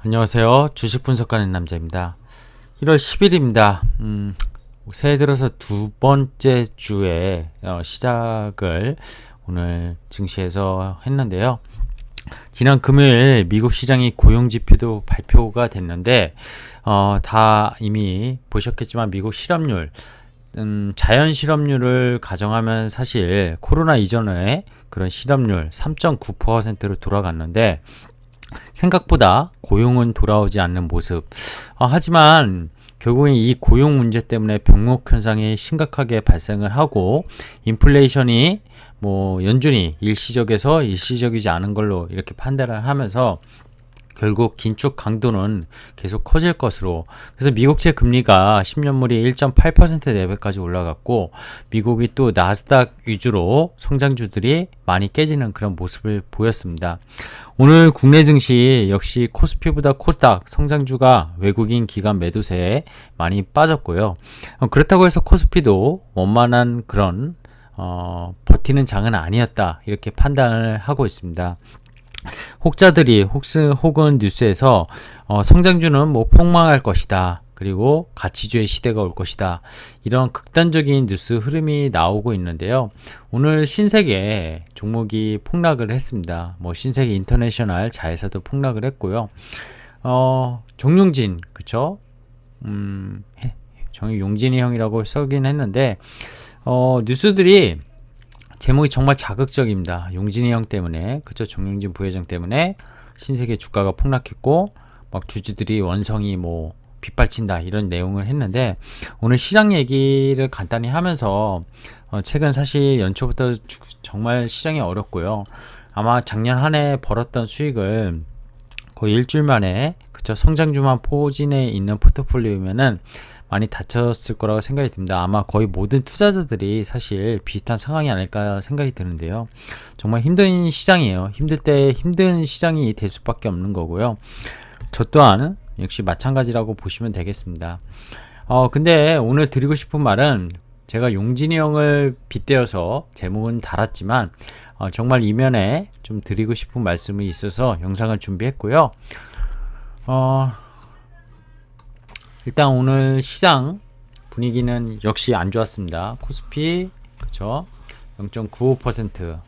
안녕하세요. 주식 분석하는 남자입니다. 1월 10일입니다. 음, 새해 들어서 두 번째 주에 어, 시작을 오늘 증시에서 했는데요. 지난 금요일 미국 시장이 고용 지표도 발표가 됐는데 어, 다 이미 보셨겠지만 미국 실업률 음, 자연 실업률을 가정하면 사실 코로나 이전에 그런 실업률 3.9%로 돌아갔는데 생각보다 고용은 돌아오지 않는 모습. 어, 하지만 결국엔 이 고용 문제 때문에 병목 현상이 심각하게 발생을 하고 인플레이션이 뭐 연준이 일시적에서 일시적이지 않은 걸로 이렇게 판단을 하면서 결국 긴축 강도는 계속 커질 것으로 그래서 미국채 금리가 10년물이 1.8% 레벨까지 올라갔고 미국이 또 나스닥 위주로 성장주들이 많이 깨지는 그런 모습을 보였습니다. 오늘 국내 증시 역시 코스피보다 코스닥 성장주가 외국인 기관 매도세에 많이 빠졌고요. 어, 그렇다고 해서 코스피도 원만한 그런 어, 버티는 장은 아니었다 이렇게 판단을 하고 있습니다. 혹자들이 혹스, 혹은 뉴스에서 어, 성장주는 뭐 폭망할 것이다. 그리고 가치주의 시대가 올 것이다. 이런 극단적인 뉴스 흐름이 나오고 있는데요. 오늘 신세계 종목이 폭락을 했습니다. 뭐 신세계 인터내셔널 자회사도 폭락을 했고요. 어, 정용진, 그쵸? 음, 정용진이 형이라고 써긴 했는데, 어, 뉴스들이 제목이 정말 자극적입니다. 용진이 형 때문에 그쵸 정용진 부회장 때문에 신세계 주가가 폭락했고 막 주주들이 원성이 뭐 빗발친다 이런 내용을 했는데 오늘 시장 얘기를 간단히 하면서 어 최근 사실 연초부터 정말 시장이 어렵고요. 아마 작년 한 해 벌었던 수익을 거의 일주일 만에 그쵸 성장주만 포진해 있는 포트폴리오면은 많이 다쳤을 거라고 생각이 듭니다. 아마 거의 모든 투자자들이 사실 비슷한 상황이 아닐까 생각이 드는데요. 정말 힘든 시장이에요. 힘들 때 힘든 시장이 될 수밖에 없는 거고요. 저 또한 역시 마찬가지라고 보시면 되겠습니다. 어, 근데 오늘 드리고 싶은 말은 제가 용진이 형을 빗대어서 제목은 달았지만 어, 정말 이면에 좀 드리고 싶은 말씀이 있어서 영상을 준비했고요. 어, 일단 오늘 시장 분위기는 역시 안 좋았습니다. 코스피 그쵸 0.95%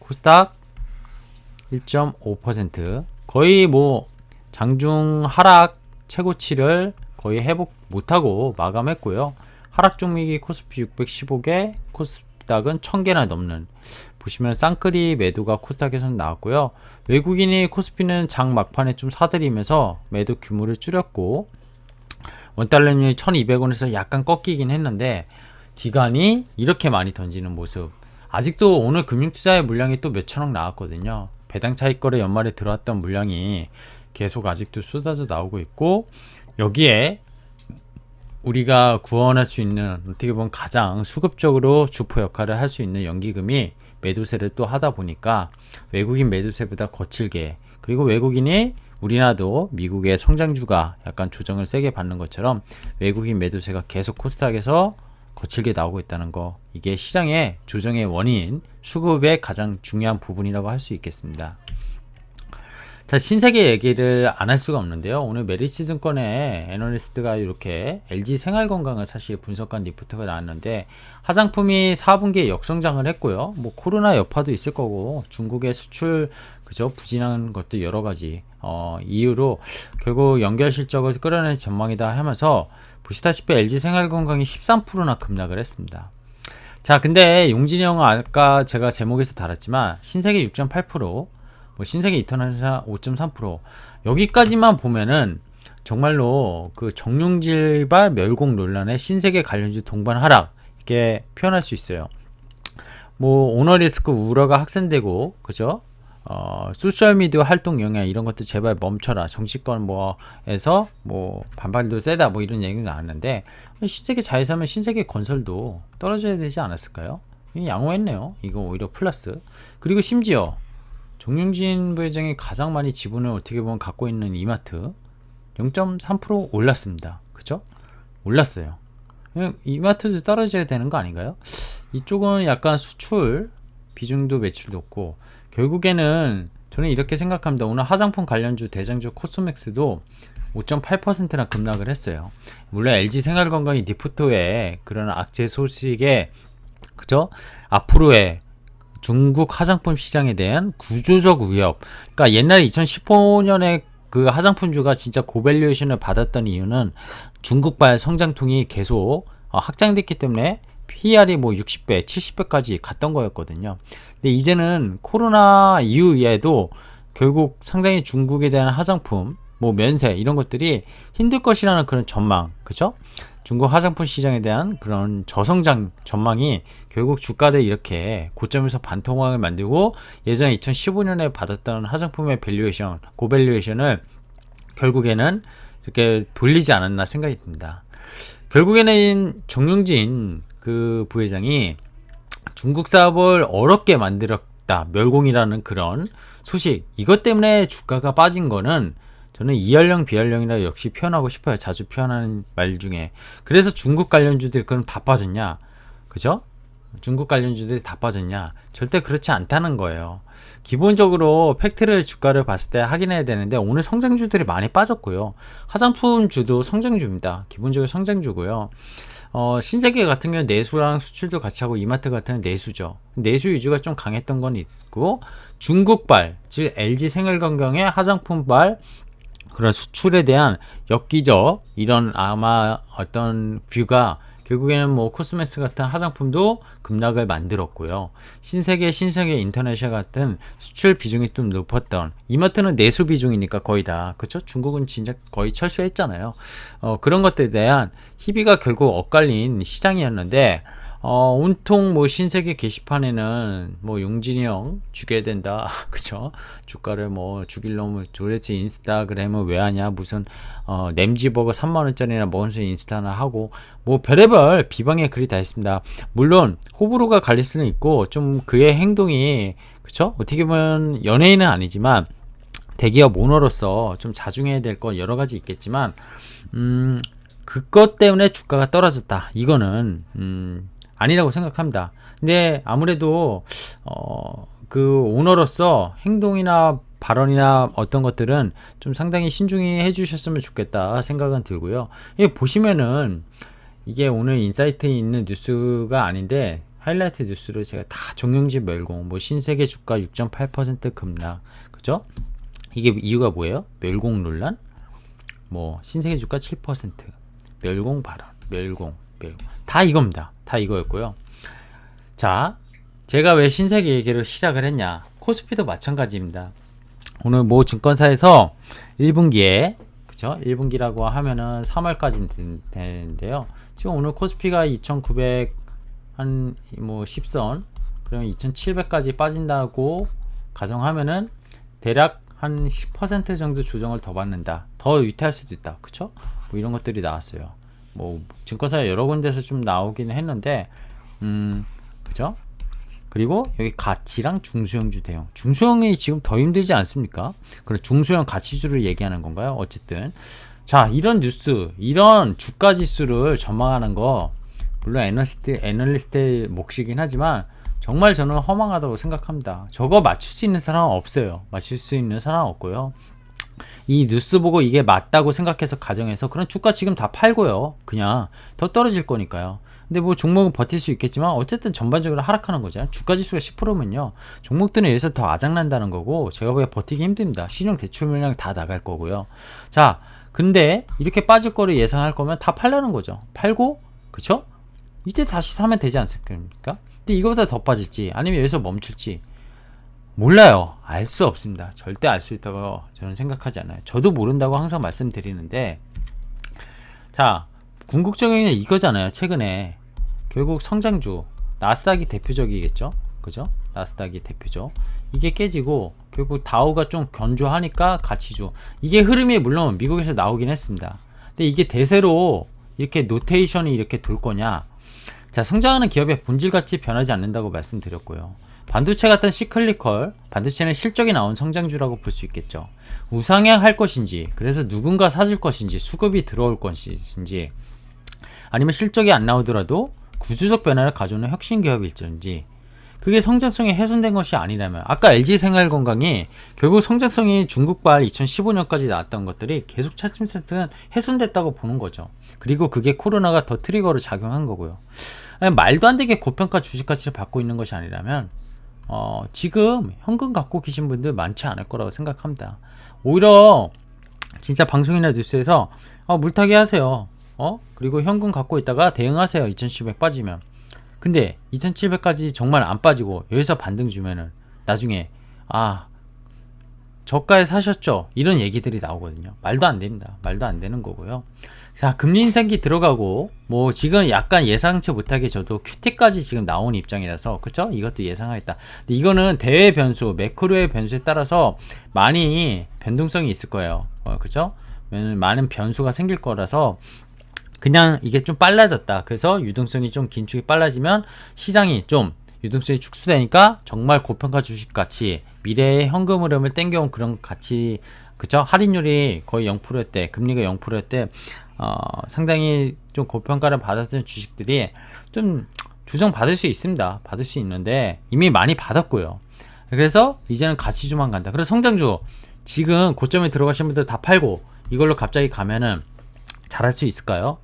코스닥 1.5% 거의 뭐 장중 하락 최고치를 거의 회복 못하고 마감했고요. 하락 중미기 코스피 615개, 코스닥은 1000개나 넘는 보시면 쌍끌이 매도가 코스닥에서는 나왔고요. 외국인이 코스피는 장 막판에 좀 사들이면서 매도 규모를 줄였고 원달러율이 1200원에서 약간 꺾이긴 했는데 기간이 이렇게 많이 던지는 모습. 아직도 오늘 금융투자의 물량이 또 몇천억 나왔거든요. 배당 차익 거래 연말에 들어왔던 물량이 계속 아직도 쏟아져 나오고 있고 여기에 우리가 구원할 수 있는 어떻게 보면 가장 수급적으로 주포 역할을 할 수 있는 연기금이 매도세를 또 하다 보니까 외국인 매도세보다 거칠게. 그리고 외국인이 우리나라도 미국의 성장주가 약간 조정을 세게 받는 것처럼 외국인 매도세가 계속 코스닥에서 거칠게 나오고 있다는 거 이게 시장의 조정의 원인 수급의 가장 중요한 부분이라고 할 수 있겠습니다. 자, 신세계 얘기를 안 할 수가 없는데요. 오늘 메리시즌권에 애널리스트가 이렇게 LG 생활건강을 사실 분석한 리포트가 나왔는데 화장품이 4분기에 역성장을 했고요. 뭐 코로나 여파도 있을 거고 중국의 수출 그죠 부진한 것도 여러 가지 어, 이유로 결국 연결 실적을 끌어낼 전망이다 하면서 보시다시피 LG 생활건강이 13%나 급락을 했습니다. 자, 근데 용진이 형은 아까 제가 제목에서 달았지만 신세계 6.8%, 뭐 신세계 이터널사 5.3% 여기까지만 보면은 정말로 그 정용질발 멸공 논란에 신세계 관련주 동반 하락 이렇게 표현할 수 있어요. 뭐 오너리스크 우려가 확산되고 그죠? 어, 소셜미디어 활동 영향 이런 것도 제발 멈춰라. 정치권 뭐에서 뭐 반발도 세다 뭐 이런 얘기가 나왔는데 신세계 자회사면 신세계 건설도 떨어져야 되지 않았을까요? 양호했네요. 이거 오히려 플러스. 그리고 심지어 정용진 부회장이 가장 많이 지분을 어떻게 보면 갖고 있는 이마트 0.3% 올랐습니다. 그죠? 올랐어요. 이마트도 떨어져야 되는 거 아닌가요? 이쪽은 약간 수출 비중도 매출 높고 결국에는 저는 이렇게 생각합니다. 오늘 화장품 관련주 대장주 코스맥스도 5.8%나 급락을 했어요. 물론 LG 생활건강이 니프토의 그런 악재 소식에 그죠? 앞으로의 중국 화장품 시장에 대한 구조적 위협. 그러니까 옛날에 2015년에 그 화장품주가 진짜 고밸류에이션을 받았던 이유는 중국발 성장통이 계속 어, 확장됐기 때문에 PR이 뭐 60배, 70배까지 갔던 거였거든요. 근데 이제는 코로나 이후에도 결국 상당히 중국에 대한 화장품, 뭐 면세 이런 것들이 힘들 것이라는 그런 전망, 그죠? 중국 화장품 시장에 대한 그런 저성장 전망이 결국 주가를 이렇게 고점에서 반토막을 만들고 예전에 2015년에 받았던 화장품의 밸류에이션, 고밸류에이션을 결국에는 이렇게 돌리지 않았나 생각이 듭니다. 결국에는 정용진 그 부회장이 중국 사업을 어렵게 만들었다. 멸공이라는 그런 소식. 이것 때문에 주가가 빠진 거는 저는 이연령 비연령이라 역시 표현하고 싶어요. 자주 표현하는 말 중에. 그래서 중국 관련주들 그럼 다 빠졌냐? 그죠? 중국 관련주들이 다 빠졌냐? 절대 그렇지 않다는 거예요. 기본적으로 팩트를 주가를 봤을 때 확인해야 되는데 오늘 성장주들이 많이 빠졌고요. 화장품주도 성장주입니다. 기본적으로 성장주고요. 어, 신세계 같은 경우는 내수랑 수출도 같이 하고 이마트 같은 내수죠. 내수 위주가 좀 강했던 건 있고 중국발 즉 LG 생활건강의 화장품발 그런 수출에 대한 엽기적 이런 아마 어떤 뷰가 결국에는 뭐 코스메스 같은 화장품도 급락을 만들었고요. 신세계, 신세계 인터내셔 같은 수출 비중이 좀 높았던 이마트는 내수 비중이니까 거의 다 그렇죠? 중국은 진짜 거의 철수했잖아요. 어, 그런 것들에 대한 희비가 결국 엇갈린 시장이었는데 어, 온통 뭐 신세계 게시판에는 뭐 용진이 형 죽여야 된다. 그쵸? 주가를 뭐 죽일 놈을 도대체 인스타그램을 왜 하냐. 무슨, 어, 냄지버거 3만원짜리나 먹으면서 인스타나 하고, 뭐 별의별 비방의 글이 다 있습니다. 물론, 호불호가 갈릴 수는 있고, 좀 그의 행동이, 그쵸? 어떻게 보면 연예인은 아니지만, 대기업 오너로서 좀 자중해야 될 건 여러 가지 있겠지만, 음, 그것 때문에 주가가 떨어졌다. 이거는, 음, 아니라고 생각합니다. 근데 아무래도 어, 그 오너로서 행동이나 발언이나 어떤 것들은 좀 상당히 신중히 해주셨으면 좋겠다 생각은 들고요. 이 보시면은 이게 오늘 인사이트에 있는 뉴스가 아닌데 하이라이트 뉴스를 제가 다 정영진 멸공, 뭐 신세계 주가 6.8% 급락, 그죠? 이게 이유가 뭐예요? 멸공 논란? 뭐 신세계 주가 7%, 멸공 발언, 멸공, 멸공 다 이겁니다. 다 이거였고요. 자, 제가 왜 신세계 얘기를 시작을 했냐? 코스피도 마찬가지입니다. 오늘 모 증권사에서 1분기에 그죠? 1분기라고 하면은 3월까지 되는데요. 지금 오늘 코스피가 2,900 한 뭐 10선 그러면 2,700까지 빠진다고 가정하면은 대략 한 10% 정도 조정을 더 받는다. 더 위태할 수도 있다. 그쵸? 뭐 이런 것들이 나왔어요. 뭐 증권사 여러 군데서 좀 나오긴 했는데 음 그죠? 그리고 여기 가치랑 중소형주 대형 중소형이 지금 더 힘들지 않습니까? 그래 중소형 가치주를 얘기하는 건가요? 어쨌든 자 이런 뉴스 이런 주가 지수를 전망하는 거 물론 애널리스트 애널리스트의 몫이긴 하지만 정말 저는 허망하다고 생각합니다. 저거 맞출 수 있는 사람은 없어요. 맞출 수 있는 사람은 없고요. 이 뉴스 보고 이게 맞다고 생각해서 가정해서 그런 주가 지금 다 팔고요. 그냥 더 떨어질 거니까요. 근데 뭐 종목은 버틸 수 있겠지만 어쨌든 전반적으로 하락하는 거잖아요. 주가 지수가 10%면요. 종목들은 여기서 더 아작난다는 거고 제가 보기에 버티기 힘듭니다. 신용 대출 물량 다 나갈 거고요. 자, 근데 이렇게 빠질 거를 예상할 거면 다 팔려는 거죠. 팔고 그쵸? 이제 다시 사면 되지 않습니까? 근데 이거보다 더 빠질지 아니면 여기서 멈출지 몰라요. 알 수 없습니다. 절대 알 수 있다고 저는 생각하지 않아요. 저도 모른다고 항상 말씀드리는데, 자, 궁극적인 이거잖아요. 최근에 결국 성장주 나스닥이 대표적이겠죠. 그죠? 나스닥이 대표죠. 이게 깨지고 결국 다우가 좀 견조하니까 가치주. 이게 흐름이 물론 미국에서 나오긴 했습니다. 근데 이게 대세로 이렇게 노테이션이 이렇게 돌 거냐? 자, 성장하는 기업의 본질 같이 변하지 않는다고 말씀드렸고요. 반도체 같은 시클리컬, 반도체는 실적이 나온 성장주라고 볼 수 있겠죠. 우상향할 것인지, 그래서 누군가 사줄 것인지, 수급이 들어올 것인지, 아니면 실적이 안 나오더라도 구조적 변화를 가져오는 혁신 기업일지, 그게 성장성이 훼손된 것이 아니라면 아까 LG 생활건강이 결국 성장성이 중국발 2015년까지 나왔던 것들이 계속 차츰차츰 훼손됐다고 보는 거죠. 그리고 그게 코로나가 더 트리거로 작용한 거고요. 말도 안 되게 고평가 주식 가치를 받고 있는 것이 아니라면 어, 지금 현금 갖고 계신 분들 많지 않을 거라고 생각합니다. 오히려 진짜 방송이나 뉴스에서 어, 물타기 하세요. 어? 그리고 현금 갖고 있다가 대응하세요. 2700 빠지면. 근데 2700까지 정말 안 빠지고 여기서 반등 주면은 나중에 아 저가에 사셨죠? 이런 얘기들이 나오거든요. 말도 안 됩니다. 말도 안 되는 거고요. 자, 금리 인상기 들어가고 뭐 지금 약간 예상치 못하게 저도 큐티까지 지금 나온 입장이라서 그쵸? 이것도 예상하겠다. 근데 이거는 대외 변수, 매크로의 변수에 따라서 많이 변동성이 있을 거예요. 어, 그죠? 많은 변수가 생길 거라서 그냥 이게 좀 빨라졌다. 그래서 유동성이 좀 긴축이 빨라지면 시장이 좀 유동성이 축소되니까 정말 고평가 주식 가치, 미래의 현금 흐름을 땡겨온 그런 가치, 그죠? 할인율이 거의 0%였대, 금리가 0%였대, 어, 상당히 좀 고평가를 받았던 주식들이 좀 조정 받을 수 있습니다. 받을 수 있는데 이미 많이 받았고요. 그래서 이제는 가치주만 간다. 그래서 성장주 지금 고점에 들어가신 분들 다 팔고 이걸로 갑자기 가면은 잘할 수 있을까요?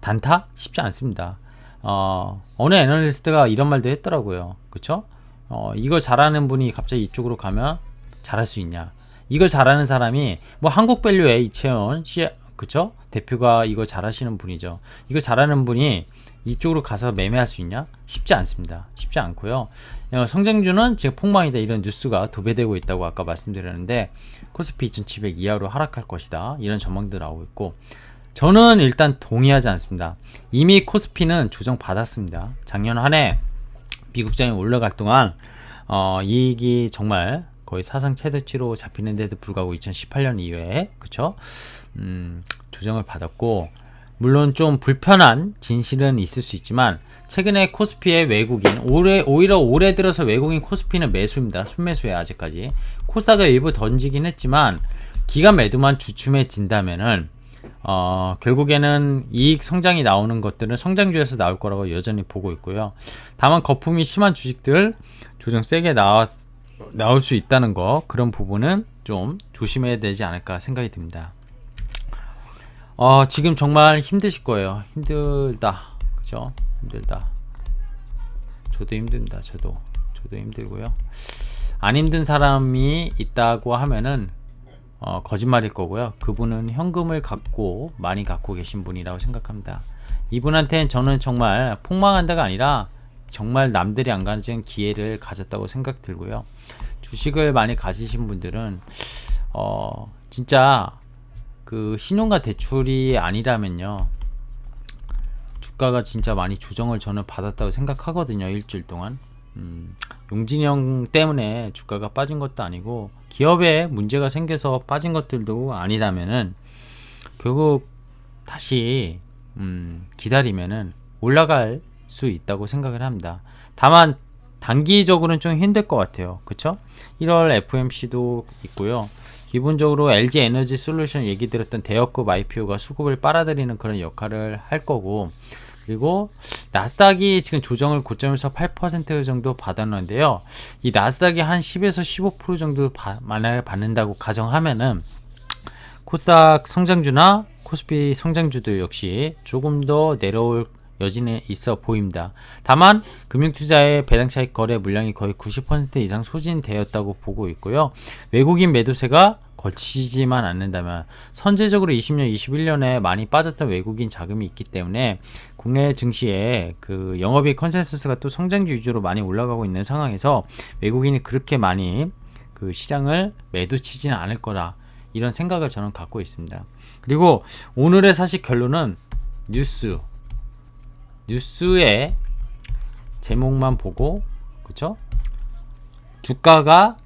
단타? 쉽지 않습니다. 어, 어느 애널리스트가 이런 말도 했더라고요. 그쵸? 어, 이걸 잘하는 분이 갑자기 이쪽으로 가면 잘할 수 있냐? 이걸 잘하는 사람이 뭐 한국 밸류의 이채원 시 그쵸? 대표가 이거 잘하시는 분이죠. 이거 잘하는 분이 이쪽으로 가서 매매할 수 있냐? 쉽지 않습니다. 쉽지 않고요. 어, 성장주는 지금 폭망이다 이런 뉴스가 도배되고 있다고 아까 말씀드렸는데 코스피 2700 이하로 하락할 것이다 이런 전망도 나오고 있고 저는 일단 동의하지 않습니다. 이미 코스피는 조정 받았습니다. 작년 한 해 미국장이 올라갈 동안 어, 이익이 정말 거의 사상 최대치로 잡히는데도 불구하고 2018년 이후에 그쵸? 음, 조정을 받았고 물론 좀 불편한 진실은 있을 수 있지만 최근에 코스피의 외국인 올해 오히려 올해 들어서 외국인 코스피는 매수입니다. 순매수에 아직까지 코스닥을 일부 던지긴 했지만 기간 매도만 주춤해진다면은 어, 결국에는 이익 성장이 나오는 것들은 성장주에서 나올 거라고 여전히 보고 있고요. 다만 거품이 심한 주식들 조정 세게 나왔, 나올 수 있다는 거 그런 부분은 좀 조심해야 되지 않을까 생각이 듭니다. 어, 지금 정말 힘드실 거예요. 힘들다. 그죠? 힘들다. 저도 힘듭니다. 저도. 저도 힘들고요. 안 힘든 사람이 있다고 하면은 어, 거짓말일 거고요. 그분은 현금을 갖고 많이 갖고 계신 분이라고 생각합니다. 이분한테는 저는 정말 폭망한다가 아니라 정말 남들이 안 가진 기회를 가졌다고 생각 들고요. 주식을 많이 가지신 분들은 어, 진짜 그 신용과 대출이 아니라면요. 주가가 진짜 많이 조정을 저는 받았다고 생각하거든요. 일주일 동안. 음, 용진형 때문에 주가가 빠진 것도 아니고 기업에 문제가 생겨서 빠진 것들도 아니라면은 결국 다시 음, 기다리면은 올라갈 수 있다고 생각을 합니다. 다만 단기적으로는 좀 힘들 것 같아요. 그쵸? 1월 FMC도 있고요. 기본적으로 LG 에너지 솔루션 얘기 들었던 대역급 IPO가 수급을 빨아들이는 그런 역할을 할 거고 그리고 나스닥이 지금 조정을 고점에서 8% 정도 받았는데요. 이 나스닥이 한 10에서 15% 정도 바, 만약에 받는다고 가정하면은 코스닥 성장주나 코스피 성장주도 역시 조금 더 내려올 여지는 있어 보입니다. 다만 금융투자의 배당 차익 거래 물량이 거의 90% 이상 소진되었다고 보고 있고요. 외국인 매도세가 걸치지만 않는다면 선제적으로 20년, 21년에 많이 빠졌던 외국인 자금이 있기 때문에 국내 증시에 그 영업이익 컨센서스가 또 성장주 위주로 많이 올라가고 있는 상황에서 외국인이 그렇게 많이 그 시장을 매도 치지는 않을 거라 이런 생각을 저는 갖고 있습니다. 그리고 오늘의 사실 결론은 뉴스 뉴스의 제목만 보고 그쵸? 주가가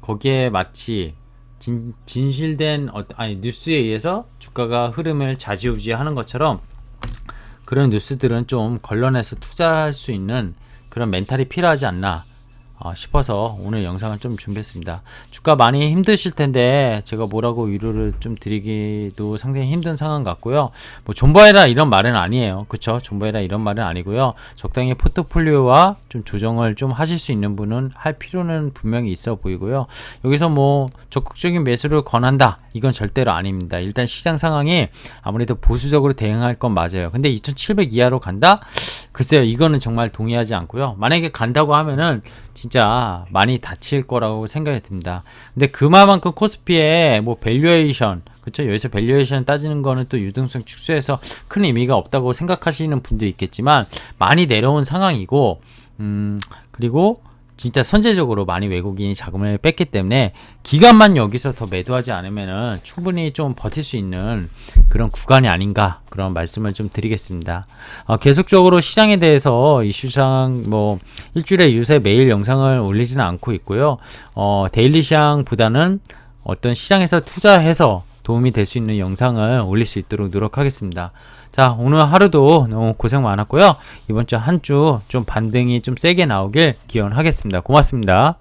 거기에 마치 진, 진실된 어, 아니 뉴스에 의해서 주가가 흐름을 좌지우지하는 것처럼 그런 뉴스들은 좀 걸러내서 투자할 수 있는 그런 멘탈이 필요하지 않나 어, 싶어서 오늘 영상을 좀 준비했습니다. 주가 많이 힘드실 텐데 제가 뭐라고 위로를 좀 드리기도 상당히 힘든 상황 같고요. 뭐 존버해라 이런 말은 아니에요. 그쵸? 존버해라 이런 말은 아니고요. 적당히 포트폴리오와 좀 조정을 좀 하실 수 있는 분은 할 필요는 분명히 있어 보이고요. 여기서 뭐 적극적인 매수를 권한다. 이건 절대로 아닙니다. 일단 시장 상황이 아무래도 보수적으로 대응할 건 맞아요. 근데 2700 이하로 간다? 글쎄요, 이거는 정말 동의하지 않고요. 만약에 간다고 하면은 진짜 많이 다칠 거라고 생각이 듭니다. 근데 그만큼 코스피의 뭐 밸류에이션, 그쵸? 여기서 밸류에이션 따지는 거는 또 유동성 축소해서 큰 의미가 없다고 생각하시는 분도 있겠지만 많이 내려온 상황이고, 음, 그리고 진짜 선제적으로 많이 외국인이 자금을 뺐기 때문에 기간만 여기서 더 매도하지 않으면은 충분히 좀 버틸 수 있는 그런 구간이 아닌가 그런 말씀을 좀 드리겠습니다. 어, 계속적으로 시장에 대해서 이슈상 뭐 일주일에 유세 매일 영상을 올리지는 않고 있고요. 어, 데일리 시장보다는 어떤 시장에서 투자해서 도움이 될 수 있는 영상을 올릴 수 있도록 노력하겠습니다. 자, 오늘 하루도 너무 고생 많았고요. 이번 주 한 주 좀 반등이 좀 세게 나오길 기원하겠습니다. 고맙습니다.